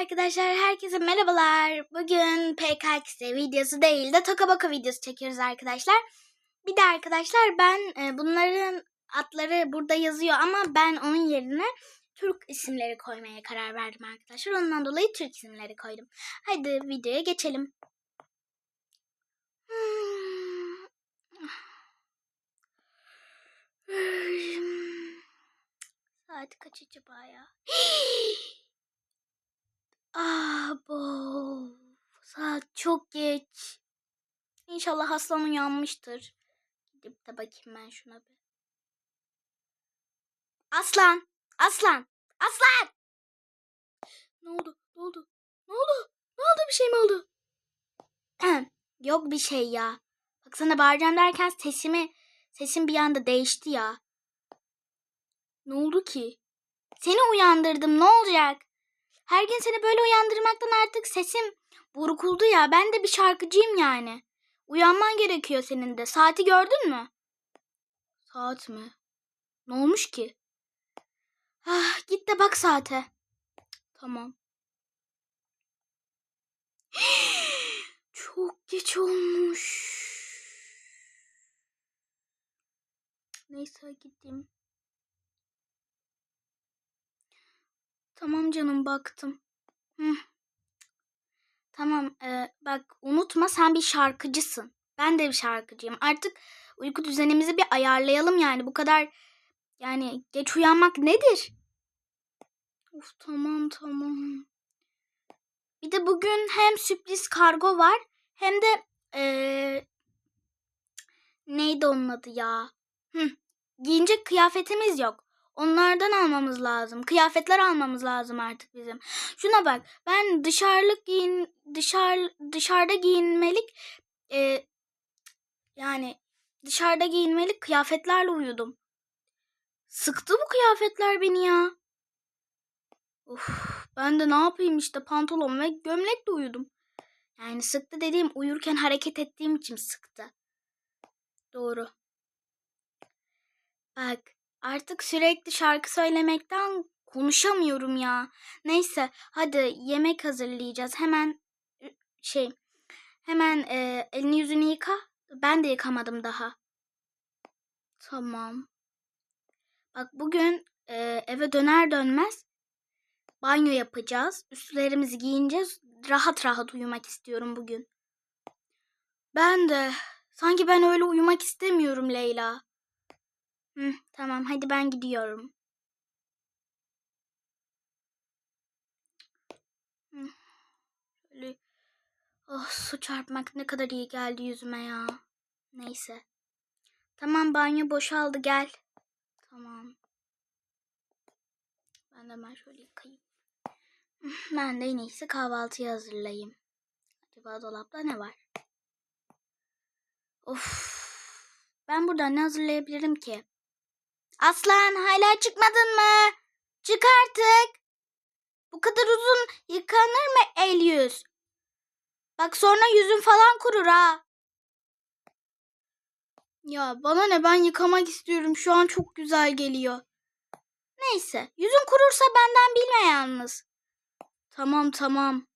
Arkadaşlar herkese merhabalar. Bugün PKX videosu değil de Toka videosu çekiyoruz arkadaşlar. Bir de arkadaşlar ben e, bunların adları burada yazıyor ama ben onun yerine Türk isimleri koymaya karar verdim arkadaşlar. Ondan dolayı Türk isimleri koydum. Hadi videoya geçelim. Hmm. Saat kaç acaba ya? Ah bu saat çok geç. İnşallah Aslan uyanmıştır. Gidip de bakayım ben şuna bir. Aslan! Aslan! Aslan! Ne oldu? Ne oldu? Ne oldu? Ne oldu? Bir şey mi oldu? Yok bir şey ya. Baksana bağıracağım derken sesimi sesim bir anda değişti ya. Ne oldu ki? Seni uyandırdım. Ne olacak? Her gün seni böyle uyandırmaktan artık sesim burkuldu ya. Ben de bir şarkıcıyım yani. Uyanman gerekiyor senin de. Saati gördün mü? Saat mi? Ne olmuş ki? Ah, git de bak saate. Tamam. Çok geç olmuş. Neyse gideyim. Tamam canım baktım. Hı. Tamam e, bak unutma sen bir şarkıcısın. Ben de bir şarkıcıyım. Artık uyku düzenimizi bir ayarlayalım yani. Bu kadar yani geç uyanmak nedir? Of tamam tamam. Bir de bugün hem sürpriz kargo var hem de e, neydi onun adı ya? Hı, giyinecek kıyafetimiz yok. Onlardan almamız lazım. Kıyafetler almamız lazım artık bizim. Şuna bak. Ben dışarılık giyin dışarı dışarıda giyinmelik e, yani dışarıda giyinmelik kıyafetlerle uyudum. Sıktı bu kıyafetler beni ya. Uf, ben de ne yapayım işte pantolon ve gömlekle uyudum. Yani sıktı dediğim uyurken hareket ettiğim için sıktı. Doğru. Bak Artık sürekli şarkı söylemekten konuşamıyorum ya. Neyse hadi yemek hazırlayacağız. Hemen şey hemen e, elini yüzünü yıka. Ben de yıkamadım daha. Tamam. Bak bugün e, eve döner dönmez banyo yapacağız. Üstlerimizi giyineceğiz. Rahat rahat uyumak istiyorum bugün. Ben de. Sanki ben öyle uyumak istemiyorum Leyla. Hı, tamam hadi ben gidiyorum. Hı. Oh, su çarpmak ne kadar iyi geldi yüzüme ya. Neyse. Tamam banyo boşaldı gel. Tamam. Ben de hemen şöyle yıkayayım. Ben de en iyisi kahvaltıyı hazırlayayım. Acaba dolapta ne var? Of. Ben burada ne hazırlayabilirim ki? Aslan hala çıkmadın mı? Çık artık. Bu kadar uzun yıkanır mı el yüz? Bak sonra yüzün falan kurur ha. Ya bana ne ben yıkamak istiyorum. Şu an çok güzel geliyor. Neyse yüzün kurursa benden bilme yalnız. Tamam tamam.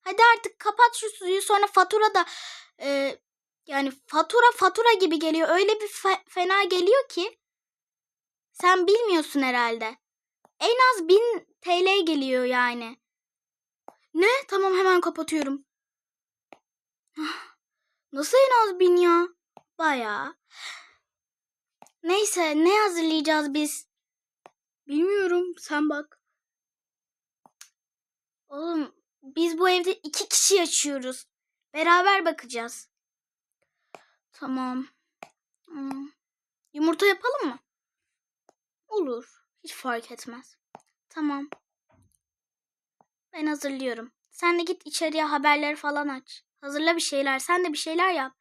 Hadi artık kapat şu suyu sonra fatura da e, yani fatura fatura gibi geliyor. Öyle bir fe- fena geliyor ki. Sen bilmiyorsun herhalde. En az 1000 TL geliyor yani. Ne? Tamam hemen kapatıyorum. Nasıl en az 1000 ya? Baya. Neyse ne hazırlayacağız biz? Bilmiyorum sen bak. Oğlum biz bu evde iki kişi yaşıyoruz. Beraber bakacağız. Tamam. Hmm. Yumurta yapalım mı? Olur. Hiç fark etmez. Tamam. Ben hazırlıyorum. Sen de git içeriye haberleri falan aç. Hazırla bir şeyler. Sen de bir şeyler yap.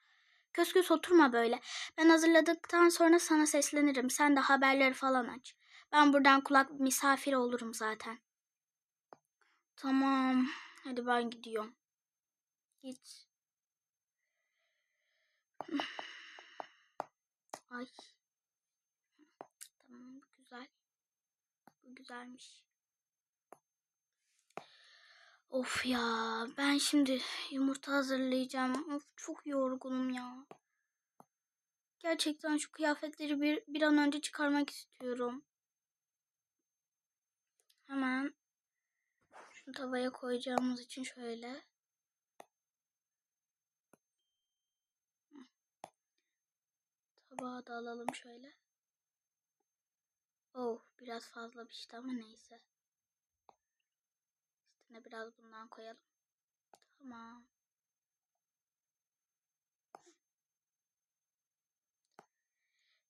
Kös kös oturma böyle. Ben hazırladıktan sonra sana seslenirim. Sen de haberleri falan aç. Ben buradan kulak misafir olurum zaten. Tamam. Hadi ben gidiyorum. Git. Ay. Tamam güzel. Bu güzelmiş. Of ya ben şimdi yumurta hazırlayacağım. Of çok yorgunum ya. Gerçekten şu kıyafetleri bir, bir an önce çıkarmak istiyorum. Hemen şunu tavaya koyacağımız için şöyle. Tabağı da alalım şöyle. Oh biraz fazla pişti ama neyse. Üstüne biraz bundan koyalım. Tamam.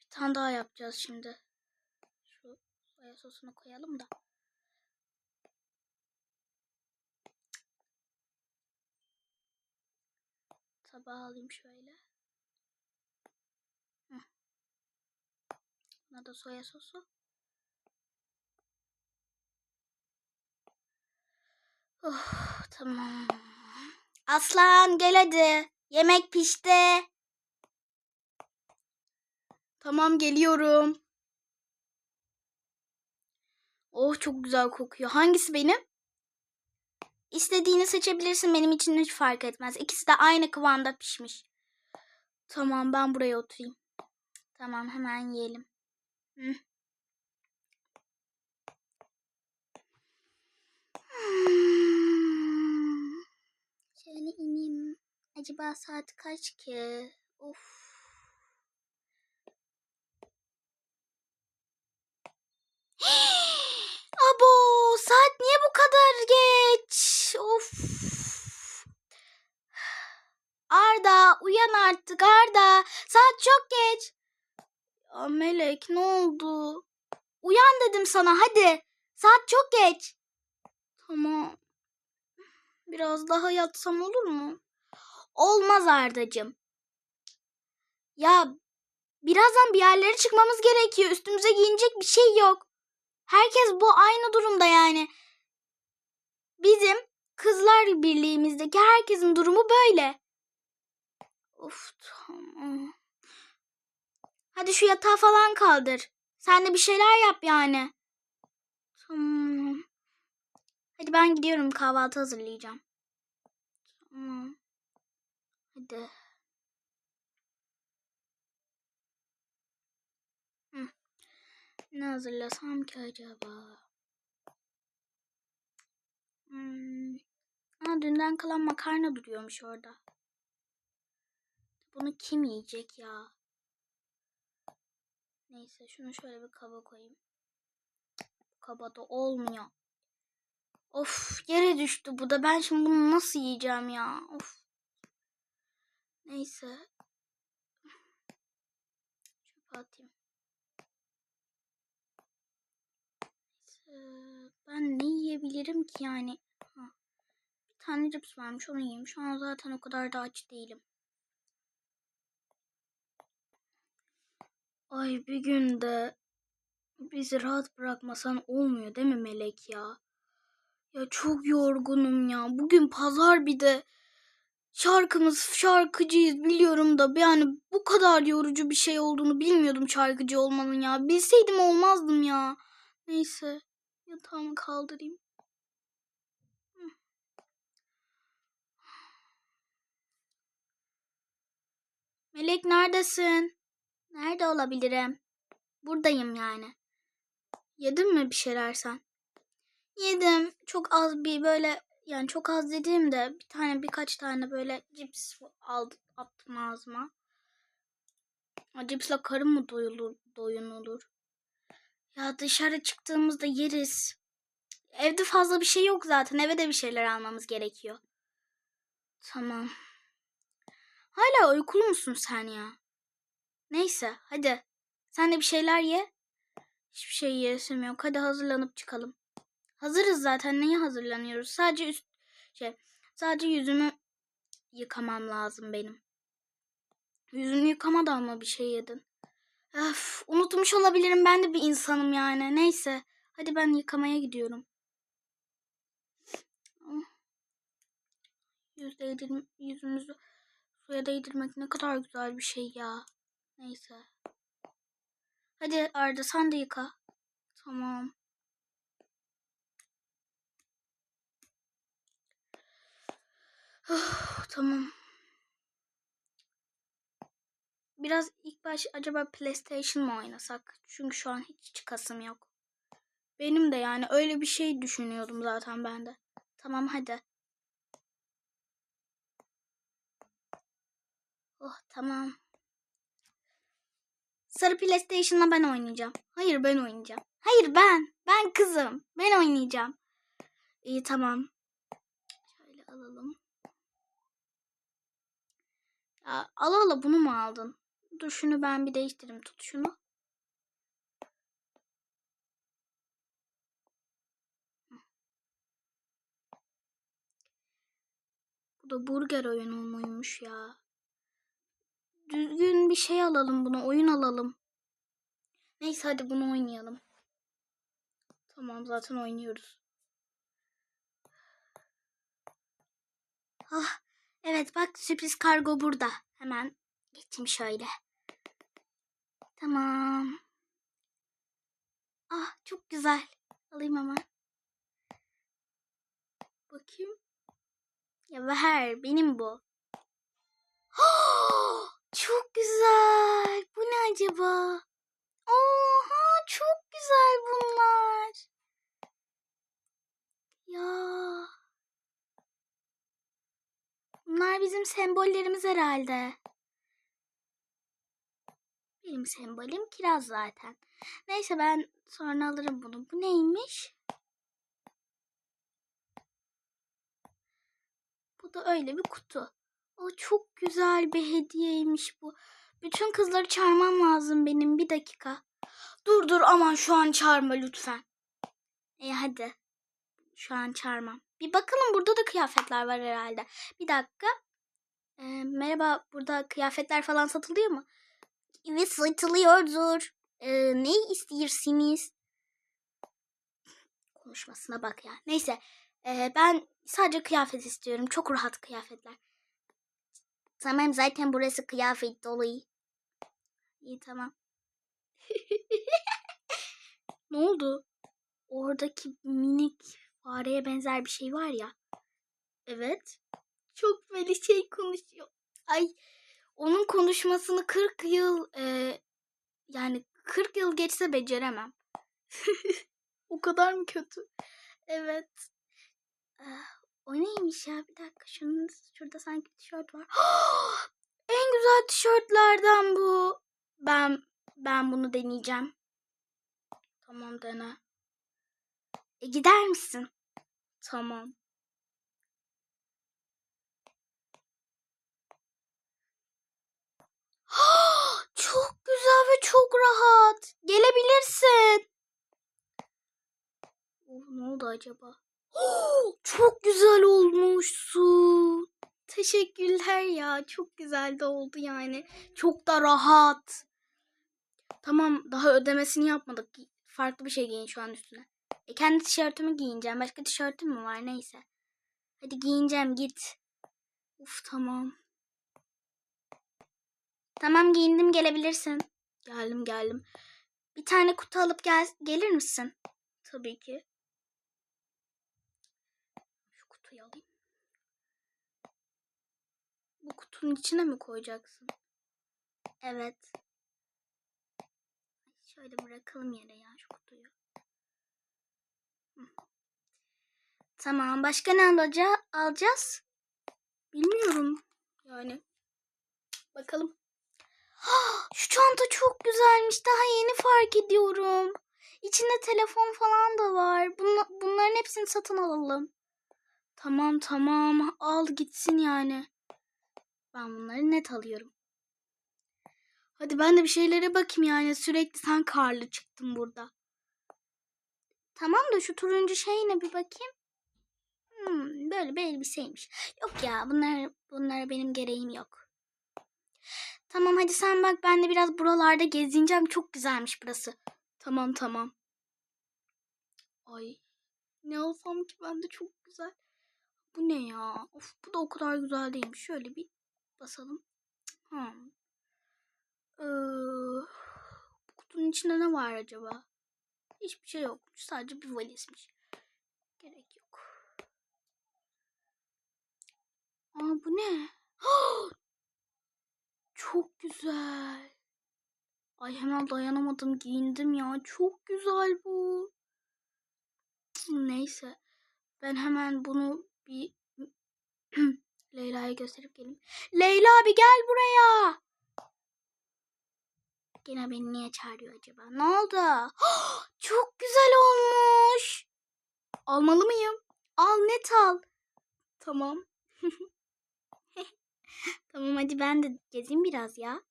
Bir tane daha yapacağız şimdi. Şu soya sosunu koyalım da. Tabağı alayım şöyle. Buna da soya sosu. Oh, tamam. Aslan gel hadi. Yemek pişti. Tamam geliyorum. Oh çok güzel kokuyor. Hangisi benim? İstediğini seçebilirsin. Benim için hiç fark etmez. İkisi de aynı kıvamda pişmiş. Tamam ben buraya oturayım. Tamam hemen yiyelim. Hı. Hmm. Şöyle ineyim. Acaba saat kaç ki? Of. Abo saat niye bu kadar geç? Of. Arda uyan artık Arda. Saat çok geç. Ya Melek ne oldu? Uyan dedim sana hadi. Saat çok geç. Tamam. Biraz daha yatsam olur mu? Olmaz Ardacığım. Ya birazdan bir yerlere çıkmamız gerekiyor. Üstümüze giyinecek bir şey yok. Herkes bu aynı durumda yani. Bizim kızlar birliğimizdeki herkesin durumu böyle. Of tamam. Hadi şu yatağı falan kaldır. Sen de bir şeyler yap yani. Tamam. Hadi ben gidiyorum kahvaltı hazırlayacağım. Tamam. Hadi. Hı. Ne hazırlasam ki acaba? Hmm. Aa, dünden kalan makarna duruyormuş orada. Bunu kim yiyecek ya? Neyse şunu şöyle bir kaba koyayım. Kabada olmuyor. Of yere düştü bu da. Ben şimdi bunu nasıl yiyeceğim ya? Of. Neyse. Çöpe atayım. Neyse. Ben ne yiyebilirim ki yani? Ha. Bir tane cips varmış onu yiyeyim. Şu an zaten o kadar da aç değilim. Ay bir günde bizi rahat bırakmasan olmuyor değil mi Melek ya? Ya çok yorgunum ya. Bugün pazar bir de şarkımız şarkıcıyız biliyorum da yani bu kadar yorucu bir şey olduğunu bilmiyordum şarkıcı olmanın ya. Bilseydim olmazdım ya. Neyse yatağımı kaldırayım. Melek neredesin? Nerede olabilirim? Buradayım yani. Yedin mi bir şeyler sen? Yedim. Çok az bir böyle yani çok az dediğimde bir tane birkaç tane böyle cips aldım attım ağzıma. O cipsle karın mı doyulur, doyunulur? Ya dışarı çıktığımızda yeriz. Evde fazla bir şey yok zaten. Eve de bir şeyler almamız gerekiyor. Tamam. Hala uykulu musun sen ya? Neyse hadi. Sen de bir şeyler ye. Hiçbir şey yiyesim yok. Hadi hazırlanıp çıkalım. Hazırız zaten. Neye hazırlanıyoruz? Sadece üst şey sadece yüzümü yıkamam lazım benim. Yüzünü yıkamadan mı bir şey yedin? Öf, unutmuş olabilirim. Ben de bir insanım yani. Neyse. Hadi ben yıkamaya gidiyorum. Yüz değdir yüzümüzü suya değdirmek ne kadar güzel bir şey ya. Neyse. Hadi Arda sen de yıka. Tamam. Tamam. Biraz ilk baş acaba PlayStation mı oynasak? Çünkü şu an hiç çıkasım yok. Benim de yani öyle bir şey düşünüyordum zaten ben de. Tamam hadi. Oh tamam. Sarı PlayStation'la ben oynayacağım. Hayır ben oynayacağım. Hayır ben. Ben kızım. Ben oynayacağım. İyi tamam. Şöyle alalım. Ya, ala ala bunu mu aldın? Dur şunu ben bir değiştireyim. Tut şunu. Bu da burger oyunu muymuş ya? Düzgün bir şey alalım buna. Oyun alalım. Neyse hadi bunu oynayalım. Tamam zaten oynuyoruz. Ah, evet bak sürpriz kargo burada. Hemen geçeyim şöyle. Tamam. Ah çok güzel. Alayım hemen. Bakayım. Ya ver benim bu. çok güzel. Bu ne acaba? Oha çok güzel bunlar. Ya. Bunlar bizim sembollerimiz herhalde. Benim sembolüm kiraz zaten. Neyse ben sonra alırım bunu. Bu neymiş? Bu da öyle bir kutu. O çok güzel bir hediyeymiş bu. Bütün kızları çağırmam lazım benim. Bir dakika. Dur dur aman şu an çağırma lütfen. E hadi. Şu an çağırmam. Bir bakalım burada da kıyafetler var herhalde. Bir dakika. Ee, merhaba burada kıyafetler falan satılıyor mu? Evet satılıyordur. Ee, ne istiyorsunuz? Konuşmasına bak ya. Neyse. Ee, ben sadece kıyafet istiyorum. Çok rahat kıyafetler. Tamam zaten burası kıyafet dolu. İyi tamam. ne oldu? Oradaki minik fareye benzer bir şey var ya. Evet. Çok böyle şey konuşuyor. Ay onun konuşmasını 40 yıl e, yani 40 yıl geçse beceremem. o kadar mı kötü? Evet. Ah, o neymiş ya? Bir dakika şunun şurada sanki bir tişört var. en güzel tişörtlerden bu. Ben ben bunu deneyeceğim. Tamam dene. E, gider misin? Tamam. çok güzel ve çok rahat. Gelebilirsin. Oh, ne oldu acaba? çok güzel olmuşsun. Teşekkürler ya. Çok güzel de oldu yani. Çok da rahat. Tamam daha ödemesini yapmadık. Farklı bir şey giyin şu an üstüne. E, kendi tişörtümü giyineceğim. Başka tişörtüm mü var? Neyse. Hadi giyineceğim git. Uf tamam. Tamam giyindim gelebilirsin. Geldim geldim. Bir tane kutu alıp gel gelir misin? Tabii ki. Şu kutuyu alayım. Bu kutunun içine mi koyacaksın? Evet. Şöyle bırakalım yere ya şu kutuyu. Tamam. Başka ne alacağız? alacağız? Bilmiyorum. Yani. Bakalım. Şu çanta çok güzelmiş. Daha yeni fark ediyorum. İçinde telefon falan da var. Bunla, bunların hepsini satın alalım. Tamam tamam. Al gitsin yani. Ben bunları net alıyorum. Hadi ben de bir şeylere bakayım yani. Sürekli sen karlı çıktın burada. Tamam da şu turuncu şeyine bir bakayım. Hmm, böyle bir elbiseymiş. Yok ya bunlar bunlara benim gereğim yok. Tamam hadi sen bak ben de biraz buralarda gezineceğim. Çok güzelmiş burası. Tamam tamam. Ay ne alsam ki ben de çok güzel. Bu ne ya? Of bu da o kadar güzel değilmiş. Şöyle bir basalım. Hmm. Ee, bu kutunun içinde ne var acaba? Hiçbir şey yok. Sadece bir valizmiş. Gerek yok. Bu ne? Çok güzel. Ay hemen dayanamadım giyindim ya. Çok güzel bu. Neyse. Ben hemen bunu bir Leyla'ya gösterip geleyim. Leyla bir gel buraya. Gene beni niye çağırıyor acaba? Ne oldu? Çok güzel olmuş. Almalı mıyım? Al net al. Tamam. tamam hadi ben de gezeyim biraz ya.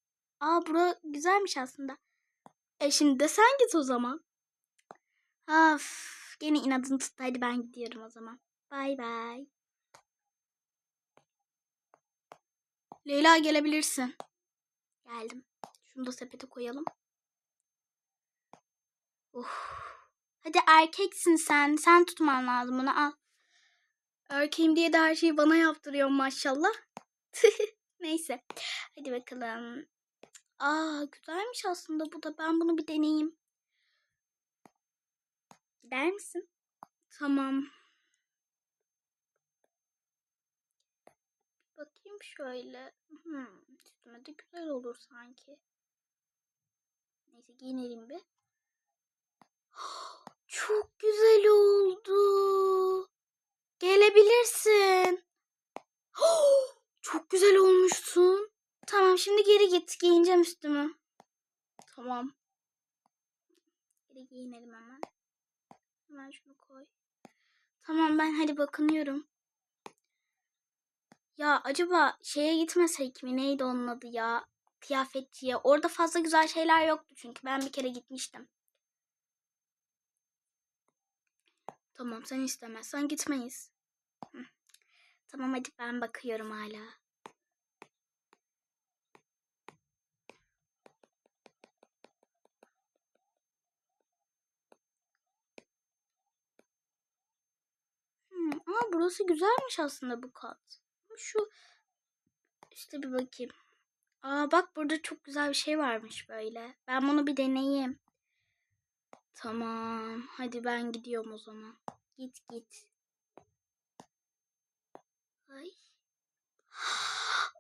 Aa bura güzelmiş aslında. E şimdi de sen git o zaman. Of, gene inadını tuttu. Hadi ben gidiyorum o zaman. Bay bay. Leyla gelebilirsin. Geldim. Şunu da sepete koyalım. Uf. Hadi erkeksin sen. Sen tutman lazım bunu al. Erkeğim diye de her şeyi bana yaptırıyor maşallah. Neyse. Hadi bakalım. Aa güzelmiş aslında bu da. Ben bunu bir deneyeyim. Gider misin? Tamam. Bakayım şöyle. Hmm, de güzel olur sanki. Neyse giyinelim bir. Çok güzel oldu. Gelebilirsin. Çok güzel olmuşsun. Tamam şimdi geri git. Giyineceğim üstümü. Tamam. Geri giyinelim hemen. Hemen şunu koy. Tamam ben hadi bakınıyorum. Ya acaba şeye gitmesek mi? Neydi onun adı ya? Kıyafetçiye. Orada fazla güzel şeyler yoktu çünkü ben bir kere gitmiştim. Tamam sen istemezsen gitmeyiz. Tamam hadi ben bakıyorum hala. Hmm, aa, burası güzelmiş aslında bu kat. Şu işte bir bakayım. Aa bak burada çok güzel bir şey varmış böyle. Ben bunu bir deneyeyim. Tamam. Hadi ben gidiyorum o zaman. Git git. Ay.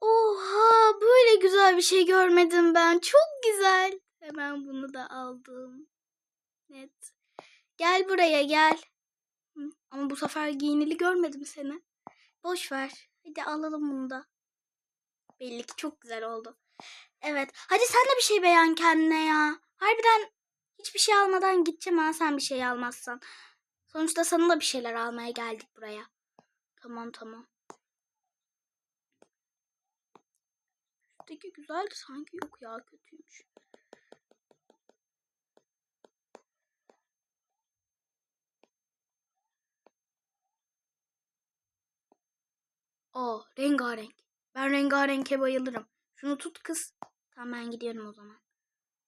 Oha böyle güzel bir şey görmedim ben. Çok güzel. Hemen bunu da aldım. Net. Gel buraya gel. Ama bu sefer giyinili görmedim seni. Boş ver. Hadi alalım bunu da. Belli ki çok güzel oldu. Evet. Hadi sen de bir şey beğen kendine ya. Harbiden hiçbir şey almadan gideceğim ha sen bir şey almazsan. Sonuçta sana da bir şeyler almaya geldik buraya. Tamam tamam. Şuradaki güzeldi sanki yok ya kötüymüş. Aa rengarenk. Ben rengarenke bayılırım. Şunu tut kız. Tamam ben gidiyorum o zaman.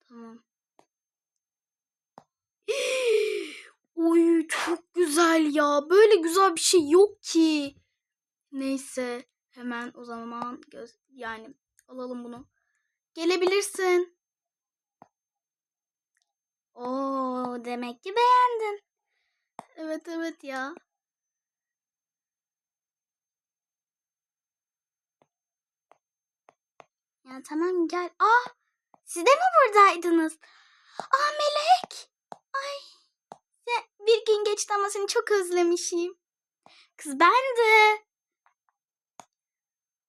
Tamam. Oy çok güzel ya. Böyle güzel bir şey yok ki. Neyse hemen o zaman göz yani alalım bunu. Gelebilirsin. Oo demek ki beğendin. Evet evet ya. Ya tamam gel. Aa siz de mi buradaydınız? Aa Melek. Ay. Bir gün geçti ama seni çok özlemişim. Kız ben de.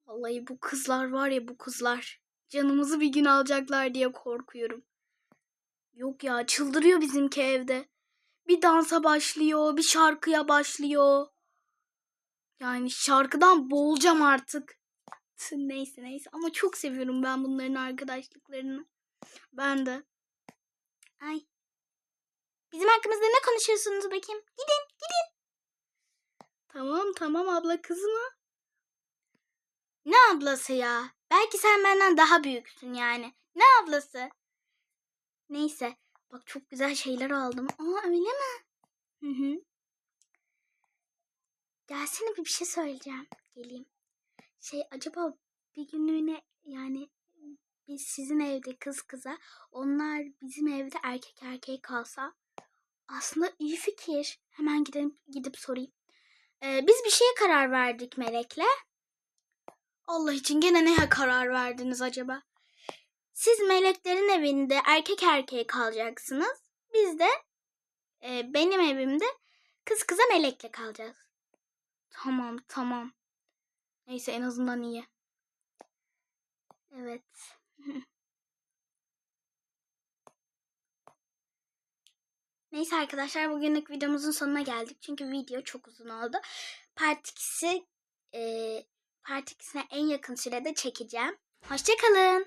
Vallahi bu kızlar var ya bu kızlar. Canımızı bir gün alacaklar diye korkuyorum. Yok ya çıldırıyor bizimki evde. Bir dansa başlıyor, bir şarkıya başlıyor. Yani şarkıdan boğulacağım artık. Neyse neyse ama çok seviyorum ben bunların arkadaşlıklarını. Ben de. Ay. Bizim hakkımızda ne konuşuyorsunuz bakayım? Gidin gidin. Tamam tamam abla kızma. Ne ablası ya? Belki sen benden daha büyüksün yani. Ne ablası? Neyse. Bak çok güzel şeyler aldım. Aa öyle mi? Hı hı. Gelsene bir bir şey söyleyeceğim. Geleyim. Şey acaba bir günlüğüne yani biz sizin evde kız kıza onlar bizim evde erkek erkeğe kalsa aslında iyi fikir. Hemen gidip gidip sorayım. Ee, biz bir şeye karar verdik Melek'le. Allah için gene neye karar verdiniz acaba? Siz meleklerin evinde erkek erkeğe kalacaksınız. Biz de e, benim evimde kız kıza melekle kalacağız. Tamam tamam. Neyse en azından iyi. Evet. Neyse arkadaşlar bugünlük videomuzun sonuna geldik. Çünkü video çok uzun oldu. Part 2'si e, Part 2'sine en yakın sürede çekeceğim. Hoşçakalın.